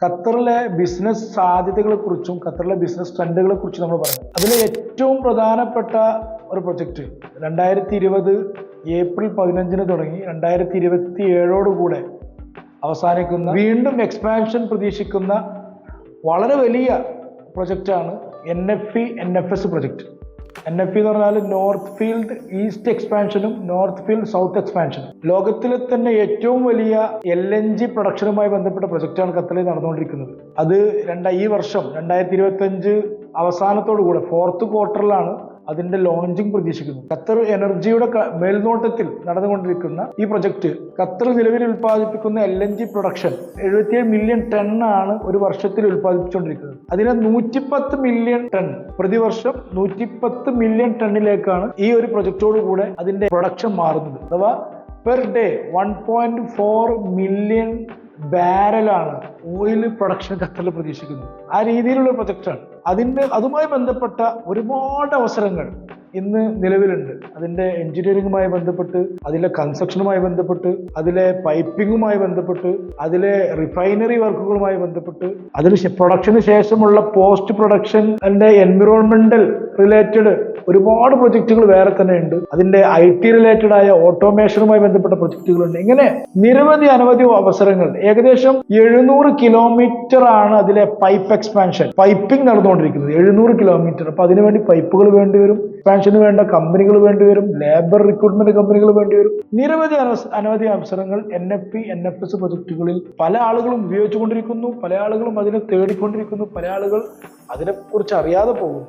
ഖത്തറിലെ ബിസിനസ് സാധ്യതകളെ കുറിച്ചും ഖത്തറിലെ ബിസിനസ് ട്രെൻഡുകളെ കുറിച്ചും നമ്മൾ പറഞ്ഞു. അതിൽ ഏറ്റവും പ്രധാനപ്പെട്ട ഒരു പ്രൊജക്റ്റ് രണ്ടായിരത്തി ഇരുപത് ഏപ്രിൽ പതിനഞ്ചിന് തുടങ്ങി രണ്ടായിരത്തി ഇരുപത്തി ഏഴോടുകൂടെ അവസാനിക്കുന്ന വീണ്ടും എക്സ്പാൻഷൻ പ്രതീക്ഷിക്കുന്ന വളരെ വലിയ പ്രൊജക്റ്റാണ് N F E N F S project N F P എന്ന് പറഞ്ഞാൽ നോർത്ത് ഫീൽഡ് ഈസ്റ്റ് എക്സ്പാൻഷനും നോർത്ത് ഫീൽഡ് സൗത്ത് എക്സ്പാൻഷനും ലോകത്തിലെ തന്നെ ഏറ്റവും വലിയ എൽ എൻ ജി പ്രൊഡക്ഷനുമായി ബന്ധപ്പെട്ട പ്രൊജക്റ്റാണ് ഖത്തറിൽ നടന്നുകൊണ്ടിരിക്കുന്നത്. അത് രണ്ട ഈ വർഷം രണ്ടായിരത്തി ഇരുപത്തി അഞ്ച് അവസാനത്തോടു കൂടെ ഫോർത്ത് ക്വാർട്ടറിലാണ് അതിന്റെ ലോഞ്ചിങ് പ്രതീക്ഷിക്കുന്നു. ഖത്തർ എനർജിയുടെ മേൽനോട്ടത്തിൽ നടന്നുകൊണ്ടിരിക്കുന്ന ഈ പ്രൊജക്ട് ഖത്തർ നിലവിൽ ഉൽപ്പാദിപ്പിക്കുന്ന എൽ എൻ ജി പ്രൊഡക്ഷൻ എഴുപത്തിയേഴ് മില്യൺ ടൺ ആണ് ഒരു വർഷത്തിൽ ഉൽപ്പാദിപ്പിച്ചുകൊണ്ടിരിക്കുന്നത്. അതിനെ നൂറ്റിപ്പത്ത് മില്യൺ ടൺ പ്രതിവർഷം നൂറ്റിപ്പത്ത് മില്യൺ ടണ്ണിലേക്കാണ് ഈ ഒരു പ്രൊജക്റ്റോട് കൂടെ അതിന്റെ പ്രൊഡക്ഷൻ മാറുന്നത്. അഥവാ per day one point four million ബാരലാണ് oil production ഖത്തറിൽ പ്രതീക്ഷിക്കുന്നത് ആ രീതിയിലുള്ള പ്രൊജക്റ്റാണ് അതിന് അതുമായി ബന്ധപ്പെട്ട ഒരുപാട് അവസരങ്ങൾ ഇന്ന് നിലവിലുണ്ട്. അതിന്റെ എഞ്ചിനീയറിംഗുമായി ബന്ധപ്പെട്ട് അതിലെ കൺസ്ട്രക്ഷനുമായി ബന്ധപ്പെട്ട് അതിലെ പൈപ്പിങ്ങുമായി ബന്ധപ്പെട്ട് അതിലെ റിഫൈനറി വർക്കുകളുമായി ബന്ധപ്പെട്ട് അതിന് ശേ- പ്രൊഡക്ഷന് ശേഷമുള്ള പോസ്റ്റ് പ്രൊഡക്ഷൻ അതിന്റെ എൻവിറോൺമെന്റൽ റിലേറ്റഡ് ഒരുപാട് പ്രൊജക്റ്റുകൾ വേറെ തന്നെ ഉണ്ട്. അതിന്റെ ഐ ടി റിലേറ്റഡ് ആയ ഓട്ടോമേഷനുമായി ബന്ധപ്പെട്ട പ്രൊജക്റ്റുകളുണ്ട്. ഇങ്ങനെ നിരവധി അനവധി അവസരങ്ങൾ. ഏകദേശം എഴുന്നൂറ് കിലോമീറ്റർ ആണ് അതിലെ പൈപ്പ് എക്സ്പാൻഷൻ പൈപ്പിംഗ് നടന്നുകൊണ്ടിരിക്കുന്നത്. എഴുന്നൂറ് കിലോമീറ്റർ അപ്പൊ അതിനുവേണ്ടി പൈപ്പുകൾ വേണ്ടിവരും എക്സ്പാൻഷന് വേണ്ട കമ്പനികൾ വേണ്ടിവരും ലേബർ റിക്രൂട്ട്മെന്റ് കമ്പനികൾ വേണ്ടിവരും നിരവധി അനവധി അവസരങ്ങൾ N F P N F S പ്രൊജക്ടുകളിൽ പല ആളുകളും ഉപയോഗിച്ചുകൊണ്ടിരിക്കുന്നു. പല ആളുകളും അതിനെ തേടിക്കൊണ്ടിരിക്കുന്നു. പല ആളുകൾ അതിനെക്കുറിച്ച് അറിയാതെ പോകുന്നു.